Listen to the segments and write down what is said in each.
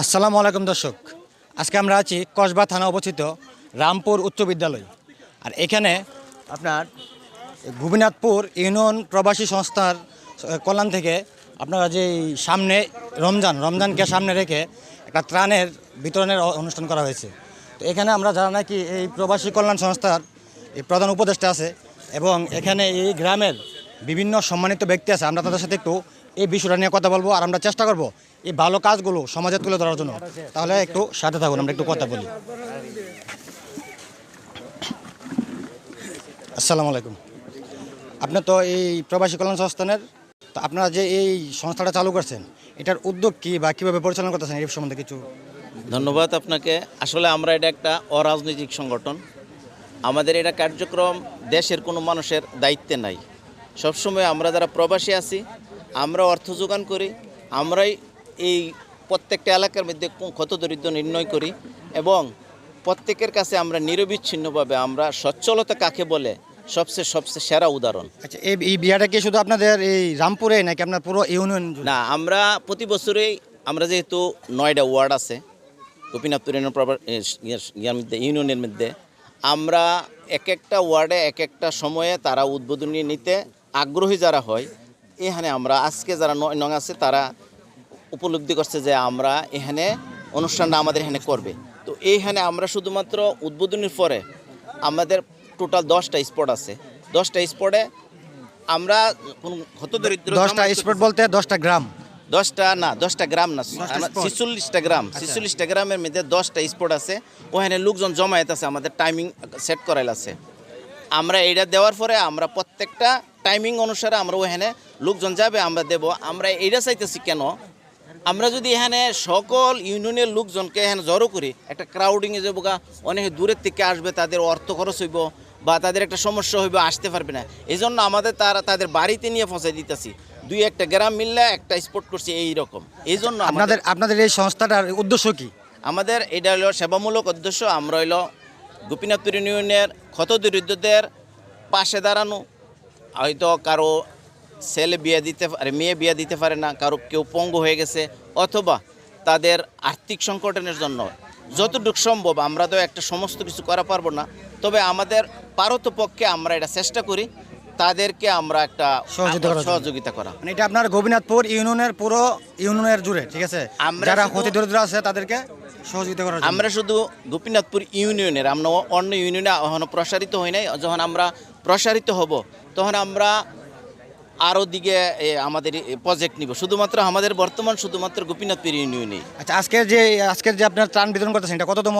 আসসালামু আলাইকুম দর্শক। আজকে আমরা আছি কসবা থানা অবস্থিত রামপুর উচ্চ বিদ্যালয়। আর এখানে আপনার গোপীনাথপুর ইউনিয়ন প্রবাসী সংস্থার কল্যাণ থেকে আপনারা যে সামনে রমজান, রমজানকে সামনে রেখে একটা ত্রাণের বিতরণের অনুষ্ঠান করা হয়েছে। তো এখানে আমরা যারা নাকি এই প্রবাসী কল্যাণ সংস্থার এই প্রধান উপদেষ্টা আছে এবং এখানে এই গ্রামের বিভিন্ন সম্মানিত ব্যক্তি আছে, আমরা তাদের সাথে একটু এই বিষয়টা নিয়ে কথা বলব আর আমরা চেষ্টা করব এই ভালো কাজগুলো সমাজে তুলে ধরার জন্য। তাহলে একটু সাথে থাকুন, আমরা একটু কথা বলি। আসসালামু আলাইকুম। আপনি তো এই প্রবাসী কল্যাণ সংস্থানের, তো আপনারা যে এই সংস্থাটা চালু করছেন, এটার উদ্যোগ কি বা কীভাবে পরিচালনা করতেছেন এই সম্বন্ধে কিছু? ধন্যবাদ আপনাকে। আসলে আমরা এটা একটা অরাজনৈতিক সংগঠন। আমাদের এটা কার্যক্রম দেশের কোনো মানুষের দায়িত্বে নাই। সবসময় আমরা যারা প্রবাসী আছি আমরা অর্থ যোগান করি আমরাই এই প্রত্যেকটা এলাকার মধ্যে ক্ষত দরিদ্র নির্ণয় করি এবং প্রত্যেকের কাছে আমরা নিরবিচ্ছিন্নভাবে আমরা সচ্ছলতা কাকে বলে সবচেয়ে সবচেয়ে সেরা উদাহরণ। আচ্ছা এই এই বিয়াটা কি শুধু আপনাদের এই রামপুরে নাকি আপনার পুরো ইউনিয়ন না আমরা প্রতি বছরেই আমরা যেহেতু নয়টা ওয়ার্ড আছে গোপীনাথপুর ইউনিয়নের মধ্যে আমরা এক একটা ওয়ার্ডে এক একটা সময়ে তারা উদ্বোধনী নিতে আগ্রহী যারা হয় এখানে আমরা আজকে যারা নং আছে তারা উপলব্ধি করছে যে আমরা এখানে অনুষ্ঠানটা আমাদের এখানে করবে। তো এইখানে আমরা শুধুমাত্র উদ্বোধনীর পরে আমাদের টোটাল দশটা স্পট আছে। দশটা স্পটে আমরা কোন হত দরিদ্র দশটা স্পট বলতে দশটা গ্রাম। দশটা না দশটা গ্রাম না। ছিচল্লিশটা গ্রাম ছিচল্লিশটা গ্রামের মধ্যে দশটা স্পট আছে। ওখানে লোকজন জমায়েত আছে আমাদের টাইমিং সেট করাইল আছে। আমরা এইটা দেওয়ার পরে আমরা প্রত্যেকটা টাইমিং অনুসারে আমরা ওখানে লোকজন যাবে আমরা দেব। আমরা এইটা চাইতেছি কেন? আমরা যদি এখানে সকল ইউনিয়নের লোকজনকে এখানে জড়ো করি একটা ক্রাউডিংয়ে যাব গা অনেক দূরের থেকে আসবে তাদের অর্থ খরচ হইব বা তাদের একটা সমস্যা হইব আসতে পারবে না। এই জন্য আমাদের তারা তাদের বাড়িতে নিয়ে পৌঁছাই দিতেছি। দুই একটা গ্রাম মিললে একটা স্পোর্ট করছি এই রকম এই জন্য আপনাদের আপনাদের এই সংস্থাটার উদ্দেশ্য কি? আমাদের এটা হলো সেবামূলক উদ্দেশ্য। আমরা হইল গোপীনাথপুর ইউনিয়নের ক্ষত দরিদ্রদের পাশে দাঁড়ানো হয়তো কারও ছেলে বিয়ে দিতে পারে মেয়ে বিয়ে দিতে পারে না কারও কেউ পঙ্গু হয়ে গেছে অথবা তাদের আর্থিক সংকটনের জন্য যতটুকু সম্ভব আমরা তো একটা সমস্ত কিছু করা পারব না। তবে আমাদের পারত পক্ষে আমরা এটা চেষ্টা করি তাদেরকে আমরা একটা সহযোগিতা করা। মানে এটা আপনার গোপীনাথপুর ইউনিয়নের পুরো ইউনিয়নের জুড়ে ঠিক আছে? আমরা যারা ক্ষতি দরিদ্র আছে তাদেরকে সহযোগিতা করা আমরা শুধু গোপীনাথপুর ইউনিয়নের আমরা অন্য ইউনিয়নে এখনও প্রসারিত হই নাই যখন আমরা প্রসারিত হব তখন আমরা আরও দিকে আমাদের প্রজেক্ট নিব। শুধুমাত্র আমাদের বর্তমান শুধুমাত্র গোপীনাথপুর ইউনিয়নে আচ্ছা আজকের যে আজকের যে আপনার ত্রাণ বিতরণ করতেছেন এটা কততম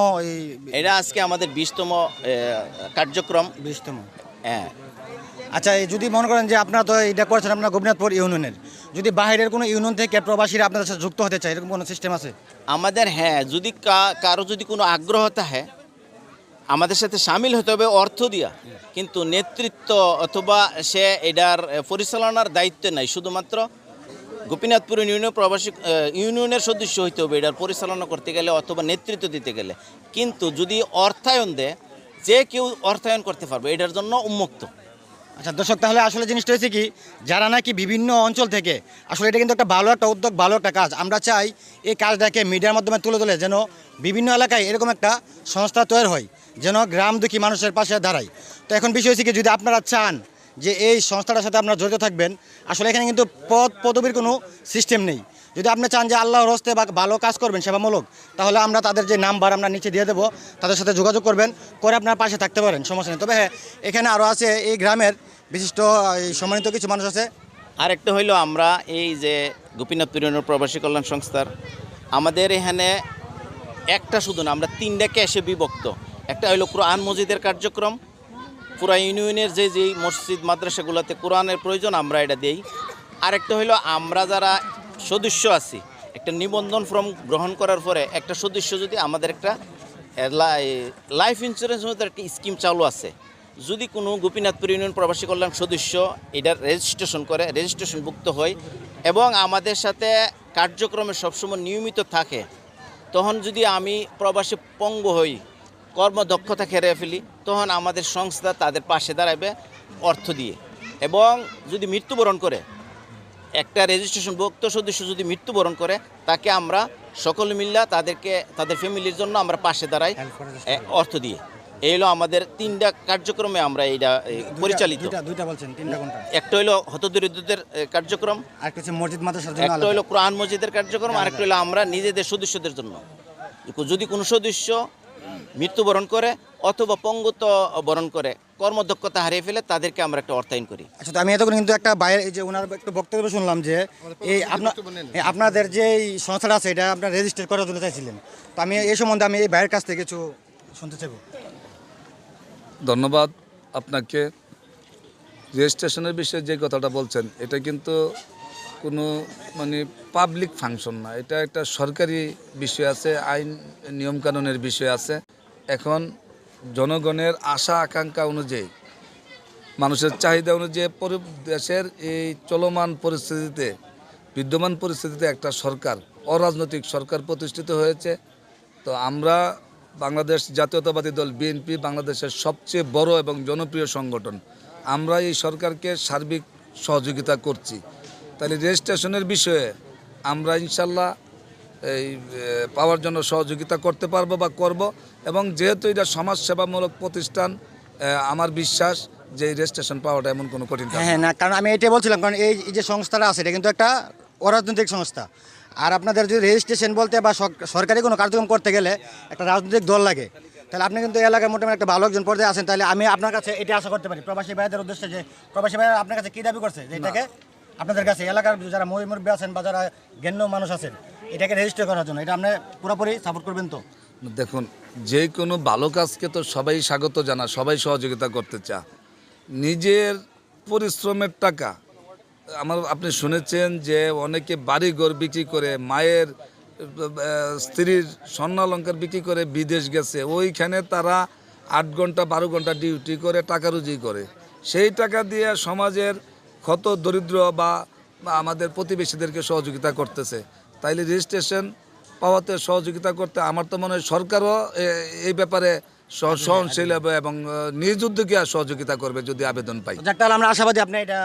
এটা আজকে আমাদের বিশতম কার্যক্রম। বিশতম। হ্যাঁ। আচ্ছা যদি মনে করেন যে আপনারা তো এটা করছেন আপনার গোপীনাথপুর ইউনিয়নের যদি বাইরের কোনো ইউনিয়ন থেকে প্রবাসীরা আপনাদের সাথে যুক্ত হতে চায় এরকম কোনো সিস্টেম আছে? আমাদের হ্যাঁ যদি কারও যদি কোনো আগ্রহ থাকে আমাদের সাথে সামিল হতে হবে অর্থ দিয়া। কিন্তু নেতৃত্ব অথবা সে এটার পরিচালনার দায়িত্ব নাই। শুধুমাত্র গোপীনাথপুর ইউনিয়নের প্রবাসী ইউনিয়নের সদস্য হইতে হবে এটার পরিচালনা করতে গেলে অথবা নেতৃত্ব দিতে গেলে। কিন্তু যদি অর্থায়ন দেয়, যে কেউ অর্থায়ন করতে পারবে, এটার জন্য উন্মুক্ত। আচ্ছা দর্শক, তাহলে আসলে জিনিসটা হয়েছে কি, যারা নাকি বিভিন্ন অঞ্চল থেকে, আসলে এটা কিন্তু একটা ভালো একটা উদ্যোগ, ভালো একটা কাজ। আমরা চাই এই কাজটাকে মিডিয়ার মাধ্যমে তুলে তুলে যেন বিভিন্ন এলাকায় এরকম একটা সংস্থা তৈরি হয়। যেন গ্রাম দুঃখী মানুষের পাশে দাঁড়ায়। তো এখন বিষয় হচ্ছে কি, যদি আপনারা চান যে এই সংস্থাটার সাথে আপনারা জড়িত থাকবেন, আসলে এখানে কিন্তু পদ, পদবীর কোনো সিস্টেম নেই। যদি আপনি চান যে আল্লাহর হস্তে বা ভালো কাজ করবেন, সেবামূলক, তাহলে আমরা তাদের যে নাম্বার আমরা নিচে দিয়ে দেবো, তাদের সাথে যোগাযোগ করবেন, করে আপনার পাশে থাকতে পারেন, সমস্যা নেই। তবে হ্যাঁ এখানে আরও আছে এই গ্রামের বিশিষ্ট সম্মানিত কিছু মানুষ আছে। আরেকটা হইল আমরা এই যে গোপীনাথপুর প্রবাসী কল্যাণ সংস্থার, আমাদের এখানে একটা শুধু না, আমরা তিনটা ক্যাশে বিভক্ত। একটা হইল কোরআন মসজিদের কার্যক্রম। পুরা ইউনিয়নের যে যেই মসজিদ, মাদ্রাসাগুলোতে কোরআনের প্রয়োজন, আমরা এটা দেই। আরেকটা হইল আমরা যারা সদস্য আছি, একটা নিবন্ধন ফর্ম গ্রহণ করার পরে একটা সদস্য যদি আমাদের একটা লাইফ ইন্স্যুরেন্স মধ্যে একটা স্কিম চালু আছে, যদি কোনো গোপীনাথপুর ইউনিয়ন প্রবাসী কল্যাণ সদস্য এটার রেজিস্ট্রেশন করে রেজিস্ট্রেশনভুক্ত হয় এবং আমাদের সাথে কার্যক্রমে সবসময় নিয়মিত থাকে, তখন যদি আমি প্রবাসী পঙ্গ হই কর্মদক্ষতা খেরে ফেলি তখন আমাদের সংস্থা তাদের পাশে দাঁড়াবে অর্থ দিয়ে। এবং যদি মৃত্যুবরণ করে একটা রেজিস্ট্রেশন ভুক্ত সদস্য যদি মৃত্যুবরণ করে তাকে আমরা সকল মিল্লা তাদেরকে তাদের ফ্যামিলির জন্য আমরা পাশে দাঁড়াই অর্থ দিয়ে। এই হলো আমাদের তিনটা কার্যক্রমে আমরা এইটা পরিচালিত। দুইটা দুইটা বলছেন তিনটা কোনটা? একটা হলো হতদরিদ্রদের কার্যক্রম আরেকটা হচ্ছে মসজিদ মাদ্রাসার জন্য একটা। হলো কোরআন মসজিদের কার্যক্রম আরেকটা হলো আমরা নিজেদের সদস্যদের জন্য। যদি কোনো সদস্য মৃত্যুবরণ করে অথবা পঙ্গুত্ব বরণ করে কর্মদক্ষতা হারিয়ে ফেলে তাদেরকে আমরা একটা অর্থায়ন করি। আচ্ছা আমি এতক্ষণ কিন্তু একটা বাইরে এই যে ওনার একটু বক্তব্য শুনলাম যে এই আপনার আপনাদের যে এই সংস্থাটা আছে এটা আপনার রেজিস্টার করার জন্য চাইছিলেন। তো আমি এই সম্বন্ধে আমি এই বাইরের কাছ থেকে কিছু শুনতে চাইব। ধন্যবাদ আপনাকে। রেজিস্ট্রেশনের বিষয়ে যে কথাটা বলছেন এটা কিন্তু কোনো মানে পাবলিক ফাংশন না। এটা একটা সরকারি বিষয় আছে, আইন, নিয়মকানুনের বিষয় আছে। এখন জনগণের আশা, আকাঙ্ক্ষা অনুযায়ী, মানুষের চাহিদা অনুযায়ী দেশের এই চলমান পরিস্থিতিতে, বিদ্যমান পরিস্থিতিতে একটা সরকার, অরাজনৈতিক সরকার প্রতিষ্ঠিত হয়েছে। তো আমরা বাংলাদেশ জাতীয়তাবাদী দল, বিএনপি, বাংলাদেশের সবচেয়ে বড় এবং জনপ্রিয় সংগঠন। আমরা এই সরকারকে সার্বিক সহযোগিতা করছি। তাহলে রেজিস্ট্রেশনের বিষয়ে আমরা ইনশাল্লাহ এই পাওয়ার জন্য সহযোগিতা করতে পারব বা করব। এবং যেহেতু এটা সমাজসেবামূলক প্রতিষ্ঠান আমার বিশ্বাস যে এই রেজিস্ট্রেশন পাওয়াটা এমন কোনো কঠিন হ্যাঁ না। কারণ আমি এটাই বলছিলাম কারণ এই যে সংস্থাটা আছে এটা কিন্তু একটা অরাজনৈতিক সংস্থা। আর আপনাদের যদি রেজিস্ট্রেশন বলতে বা সরকারি কোনো কার্যক্রম করতে গেলে একটা রাজনৈতিক দল লাগে তাহলে আপনি কিন্তু এলাকার মোটামুটি একটা ভালো একজন পর্যায়ে আছেন। তাহলে আমি আপনার কাছে এটা আশা করতে পারি প্রবাসী ভাইদের উদ্দেশ্যে যে প্রবাসী ভাইরা আপনার কাছে কী দাবি করছে? যে এটাকে আপনাদের কাছে, এলাকার যারা মহি মুরব্বী আছেন বা যারা জ্ঞান্য মানুষ আছেন, এটাকে রেজিস্টার করার জন্য। এটা আপনি পুরোপুরি সাপোর্ট করবেন তো? দেখুন, যে কোনো ভালো কাজকে তো সবাই স্বাগত জানা, সবাই সহযোগিতা করতে চা নিজের পরিশ্রমের টাকা। আমার, আপনি শুনেছেন যে অনেকে বাড়ি ঘর বিক্রি করে, মায়ের স্ত্রীর স্বর্ণালঙ্কার বিক্রি করে বিদেশ গেছে। ওইখানে তারা আট ঘণ্টা, বারো ঘণ্টা ডিউটি করে, টাকা রুজি করে। সেই টাকা দিয়ে সমাজের ক্ষত দরিদ্র বা আমাদের প্রতিবেশীদেরকে সহযোগিতা করতেছে। তাইলে রেজিস্ট্রেশন পাওয়াতে সহযোগিতা করতে আমার তো মনে হয় সরকারও এই ব্যাপারে সহনশীল হবে এবং নিজ উদ্যোগে সহযোগিতা করবে যদি আবেদন পাই। তাহলে আমরা আশাবাদী আপনি এটা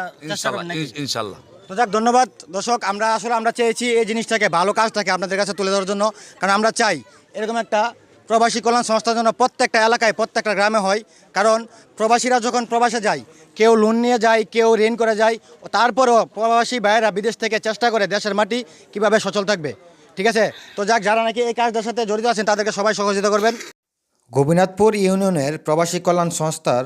ইনশাল্লাহ। তো যাক ধন্যবাদ। দর্শক আমরা আসলে আমরা চেয়েছি এই জিনিসটাকে ভালো কাজটাকে আপনাদের কাছে তুলে ধরার জন্য। কারণ আমরা চাই এরকম একটা প্রবাসী কল্যাণ সংস্থার জন্য প্রত্যেকটা এলাকায়, প্রত্যেকটা গ্রামে হয়। কারণ প্রবাসীরা যখন প্রবাসে যায়, কেউ লোন নিয়ে যায়, কেউ ঋণ করে যায়, তারপরেও প্রবাসী ভাইয়েরা বিদেশ থেকে চেষ্টা করে দেশের মাটি কীভাবে সচল থাকবে। ঠিক আছে? তো যাক, যারা নাকি এই কাজটার সাথে জড়িত আছেন, তাদেরকে সবাই সহযোগিতা করবেন। গোপীনাথপুর ইউনিয়নের প্রবাসী কল্যাণ সংস্থার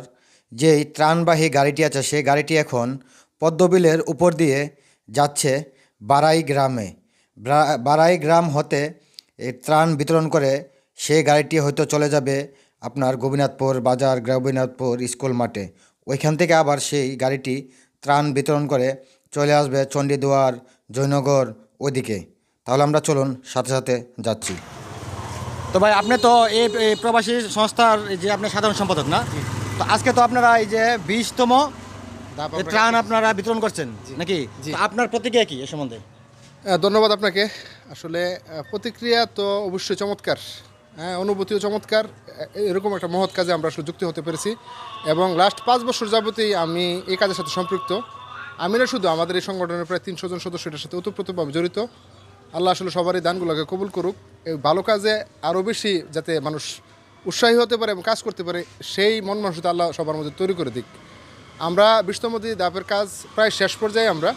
যেই ত্রাণবাহী গাড়িটি আছে, সেই গাড়িটি এখন পদ্মবিলের উপর দিয়ে যাচ্ছে বারাই গ্রামে ব্রা- বারাই গ্রাম হতে এই ত্রাণ বিতরণ করে সেই গাড়িটি হয়তো চলে যাবে আপনার গোপীনাথপুর বাজার গোপীনাথপুর স্কুল মাঠে। ওইখান থেকে আবার সেই গাড়িটি ত্রাণ বিতরণ করে চলে আসবে চণ্ডীদুয়ার জয়নগর ওইদিকে। তাহলে আমরা চলুন সাথে সাথে যাচ্ছি। তো ভাই আপনি তো এই প্রবাসী সংস্থার এই যে আপনি সাধারণ সম্পাদক না? তো আজকে তো আপনারা এই যে বিশতম ত্রাণ আপনারা বিতরণ করছেন নাকি? আপনার প্রতিক্রিয়া কি এ সম্বন্ধে? ধন্যবাদ আপনাকে। আসলে প্রতিক্রিয়া তো অবশ্যই চমৎকার। হ্যাঁ অনুভূতিও চমৎকার। এরকম একটা মহৎ কাজে আমরা আসলে যুক্ত হতে পেরেছি। এবং লাস্ট পাঁচ বছর যাবতেই আমি এই কাজের সাথে সম্পৃক্ত। আমি না শুধু আমাদের এই সংগঠনের প্রায় তিনশো জন সদস্য, এটার সাথে ওতপ্রোতভাবে জড়িত। আল্লাহ আসলে সবারই দানগুলোকে কবুল করুক। এই ভালো কাজে আরও বেশি যাতে মানুষ উৎসাহী হতে পারে এবং কাজ করতে পারে, সেই মন মানসিকতা আল্লাহ সবার মধ্যে তৈরি করে দিক। আমরা বিশ্বমতী দাপের কাজ প্রায় শেষ পর্যায়ে আমরা।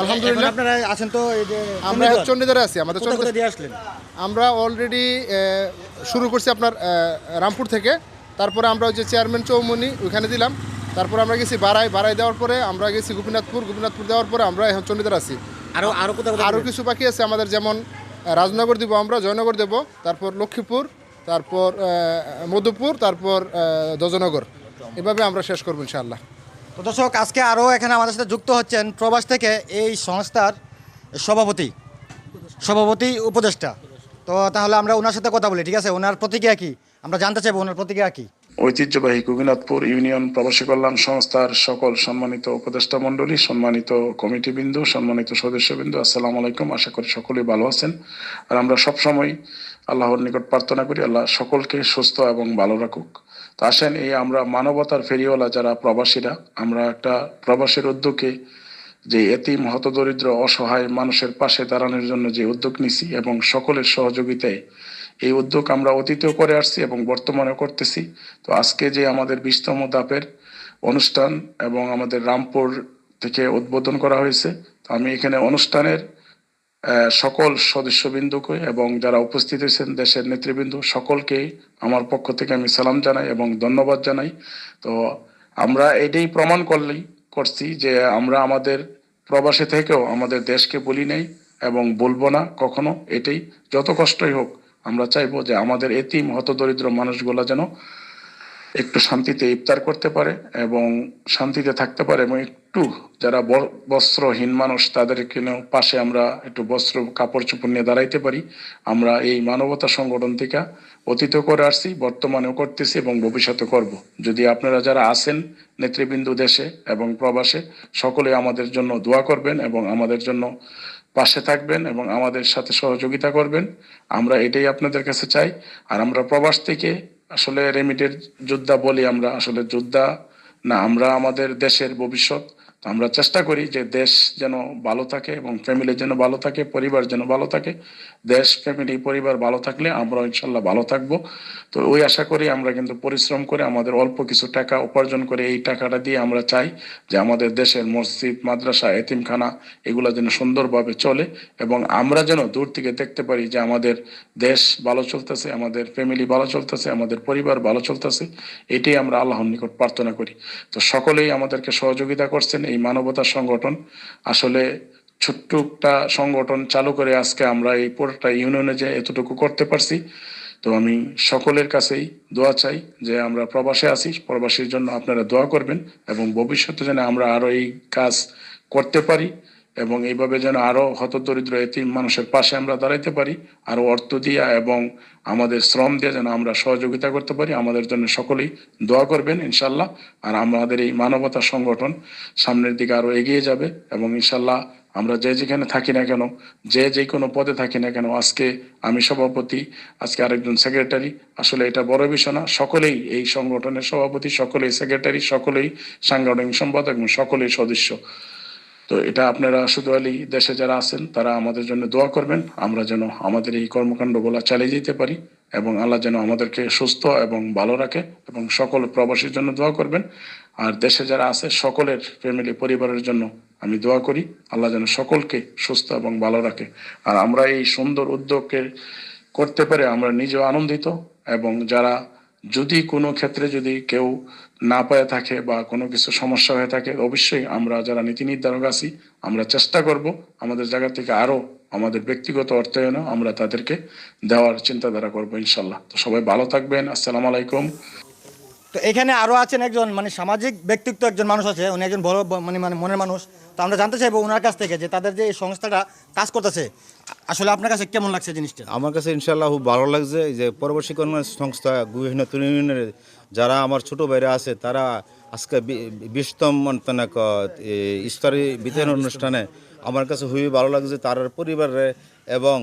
আলহামদুলিল্লাহ। আপনারা আছেন তো এই যে আমরা। চণ্ডীদারে আছি আমাদের চণ্ডীদার দিয়ে আসলেন? আমরা অলরেডি শুরু করছি আপনার রামপুর থেকে। তারপরে আমরা ওই যে চেয়ারম্যান চৌমনি ওইখানে দিলাম। তারপরে আমরা গেছি বারাই বারাই দেওয়ার পরে আমরা গেছি গোপীনাথপুর গোপীনাথপুর দেওয়ার পরে আমরা এখন চণ্ডীদার আছি। আরও আরও কোথায় কোথায় আরও কিছু বাকি আছে আমাদের যেমন রাজনগর দিব আমরা জয়নগর দেব তারপর লক্ষ্মীপুর তারপর মধুপুর তারপর দজনগর। এভাবে আমরা শেষ করব ইনশাআল্লাহ। তো দর্শক, আজকে আরও এখানে আমাদের সাথে যুক্ত হচ্ছেন প্রবাস থেকে এই সংস্থার সভাপতি সভাপতি উপদেষ্টা। তো তাহলে আমরা ওনার সাথে কথা বলি, ঠিক আছে? ওনার প্রতিক্রিয়া কি? আমরা জানতে চাইব ওনার প্রতিক্রিয়া কি? ঐতিহ্যবাহী গোপীনাথপুর ইউনিয়ন প্রবাসী কল্যাণ সংস্থার সকল সম্মানিত উপদেষ্টা মণ্ডলী, সম্মানিত কমিটিবৃন্দ, সম্মানিত সদস্যবৃন্দ, আসসালামু আলাইকুম। আশা করি সকলেই ভালো আছেন। আর আমরা সবসময় আল্লাহর নিকট প্রার্থনা করি, আল্লাহ সকলকে সুস্থ এবং ভালো রাখুক। তো আসেন এই আমরা মানবতার ফেরিওয়ালা যারা প্রবাসীরা, আমরা একটা প্রবাসীর উদ্যোগে যে এতিম, হতদরিদ্র, অসহায় মানুষের পাশে দাঁড়ানোর জন্য যে উদ্যোগ নিছি এবং সকলের সহযোগিতায় এই উদ্যোগ আমরা অতীতেও করে আসছি এবং বর্তমানেও করতেছি। তো আজকে যে আমাদের বিশতম দাপের অনুষ্ঠান এবং আমাদের রামপুর থেকে উদ্বোধন করা হয়েছে, তো আমি এখানে অনুষ্ঠানের সকল সদস্যবৃন্দকে এবং যারা উপস্থিত হয়েছেন দেশের নেতৃবৃন্দ সকলকেই আমার পক্ষ থেকে আমি সালাম জানাই এবং ধন্যবাদ জানাই। তো আমরা এটাই প্রমাণ করলেই করছি যে আমরা আমাদের প্রবাসে থেকেও আমাদের দেশকে বলি নাই এবং বলব না কখনো। এটাই যত কষ্টই হোক আমরা চাইব যে আমাদের এতিম হতদরিদ্র মানুষগুলো যেন একটু শান্তিতে ইফতার করতে পারে এবং শান্তিতে থাকতে পারে এবং একটু যারা বস্ত্রহীন মানুষ তাদের কিনেও পাশে আমরা একটু বস্ত্র, কাপড় চোপড় নিয়ে দাঁড়াইতে পারি। আমরা এই মানবতা সংগঠন থেকে অতীত করে আসছি, বর্তমানেও করতেছি এবং ভবিষ্যতে করব। যদি আপনারা যারা আছেন নেতৃবৃন্দ দেশে এবং প্রবাসে, সকলে আমাদের জন্য দোয়া করবেন এবং আমাদের জন্য পাশে থাকবেন এবং আমাদের সাথে সহযোগিতা করবেন। আমরা এটাই আপনাদের কাছে চাই। আর আমরা প্রবাস থেকে আসলে রেমিটের যোদ্ধা বলি আমরা। আসলে যোদ্ধা না আমরা আমাদের দেশের ভবিষ্যৎ। আমরা চেষ্টা করি যে দেশ যেন ভালো থাকে এবং ফ্যামিলি যেন ভালো থাকে, পরিবার যেন ভালো থাকে। দেশ ফ্যামিলি পরিবার ভালো থাকলে আমরা ইনশাল্লাহ ভালো থাকব। তো ওই আশা করি আমরা কিন্তু পরিশ্রম করে আমাদের অল্প কিছু টাকা উপার্জন করে এই টাকাটা দিয়ে আমরা চাই যে আমাদের দেশের মসজিদ, মাদ্রাসা, এতিমখানা এগুলো যেন সুন্দরভাবে চলে এবং আমরা যেন দূর থেকে দেখতে পারি যে আমাদের দেশ ভালো চলতেছে, আমাদের ফ্যামিলি ভালো চলতেছে, আমাদের পরিবার ভালো চলতেছে। এটাই আমরা আল্লাহর নিকট প্রার্থনা করি। তো সকলেই আমাদেরকে সহযোগিতা করছেন। এই মানবতা সংগঠন। আসলে ছোট্ট একটা সংগঠন চালু করে আজকে আমরা এই পুরোটা ইউনিয়নে যে এতটুকু করতে পারছি, তো আমি সকলের কাছেই দোয়া চাই যে আমরা প্রবাসে আছি, প্রবাসীর জন্য আপনারা দোয়া করবেন এবং ভবিষ্যতে যেন আমরা আরও এই কাজ করতে পারি। এবং এইভাবে যেন আরও হতদরিদ্র এতিম মানুষের পাশে আমরা দাঁড়াইতে পারি, আরও অর্থ দিয়া এবং আমাদের শ্রম দিয়ে যেন আমরা সহযোগিতা করতে পারি, আমাদের জন্য সকলেই দোয়া করবেন ইনশাল্লাহ। আর আমাদের এই মানবতা সংগঠন সামনের দিকে আরও এগিয়ে যাবে এবং ইনশাল্লাহ আমরা যে যেখানে থাকি না কেন, যে যে কোনো পদে থাকি না কেন, আজকে আমি সভাপতি, আজকে আরেকজন সেক্রেটারি, আসলে এটা বড় বিষয় না, সকলেই এই সংগঠনের সভাপতি, সকলেই সেক্রেটারি, সকলেই সাংগঠনিক সম্পাদক এবং সকলেই সদস্য। তো এটা আপনারা শুধু আলী দেশে যারা আছেন, তারা আমাদের জন্য দোয়া করবেন। আমরা যেন আমাদের এই কর্মকাণ্ডগুলো চালিয়ে যেতে পারি এবং আল্লাহ যেন আমাদেরকে সুস্থ এবং ভালো রাখে এবং সকল প্রবাসীর জন্য দোয়া করবেন। আর দেশে যারা আছে, সকলের ফ্যামিলি পরিবারের জন্য আমি দোয়া করি, আল্লাহ যেন সকলকে সুস্থ এবং ভালো রাখে। আর আমরা এই সুন্দর উদ্যোগকে করতে পারে আমরা নিজেও আনন্দিত এবং যারা যদি কোনো ক্ষেত্রে যদি কেউ না পায়ে থাকে বা কোনো কিছু সমস্যা হয়ে থাকে, অবশ্যই আমরা যারা নীতি নির্ধারক আছি, আমরা চেষ্টা করব আমাদের জায়গা থেকে আরও আমাদের ব্যক্তিগত অর্থায়নও আমরা তাদেরকে দেওয়ার চিন্তাধারা করব ইনশাল্লাহ। তো সবাই ভালো থাকবেন। আসসালামু আলাইকুম। তো এখানে আরও আছেন একজন মানে সামাজিক ব্যক্তিত্ব একজন মানুষ আছে, উনি একজন বড় মানে মানে মনের মানুষ। তো আমরা জানতে চাইব ওনার কাছ থেকে যে তাদের যে এই সংস্থাটা কাজ করতেছে, আসলে আপনার কাছে কেমন লাগছে জিনিসটা? আমার কাছে ইনশাল্লাহ খুব ভালো লাগছে। যে পরবর্তী কর্ম সংস্থা, বিভিন্ন ইউনিয়নের যারা আমার ছোট ভাইরা আছে, তারা আজকে বিশতম ইস্তারি বিতরণ অনুষ্ঠানে আমার কাছে খুবই ভালো লাগছে। তার পরিবারে এবং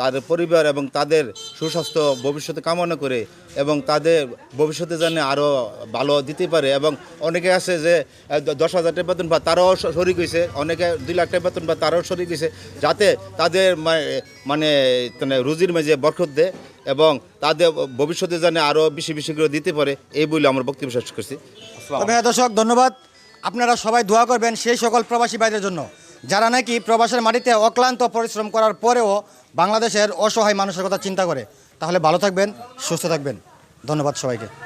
তাদের পরিবার এবং তাদের সুস্বাস্থ্য ভবিষ্যতে কামনা করে এবং তাদের ভবিষ্যতে যেন আরও ভালো দিতে পারে এবং অনেকে আছে যে দশ হাজার টাকা বেতন বা তারাও শরিক হয়েছে। অনেকে দুই লাখ টাকা বেতন বা তারাও শরিক হয়েছে। যাতে তাদের মানে মানে রুজির মাঝে বরকত দেয় এবং তাদের ভবিষ্যতে যেন আরও বেশি বেশি করে দিতে পারে। এই বলে আমার বক্তব্য শেষ করছি। তবে দর্শক ধন্যবাদ। আপনারা সবাই দোয়া করবেন সেই সকল প্রবাসী ভাইদের জন্য। যারা নাকি প্রবাসের মাটিতে অক্লান্ত পরিশ্রম করার পরেও বাংলাদেশের অসহায় মানুষের কথা চিন্তা করে তাহলে ভালো থাকবেন সুস্থ থাকবেন। ধন্যবাদ সবাইকে।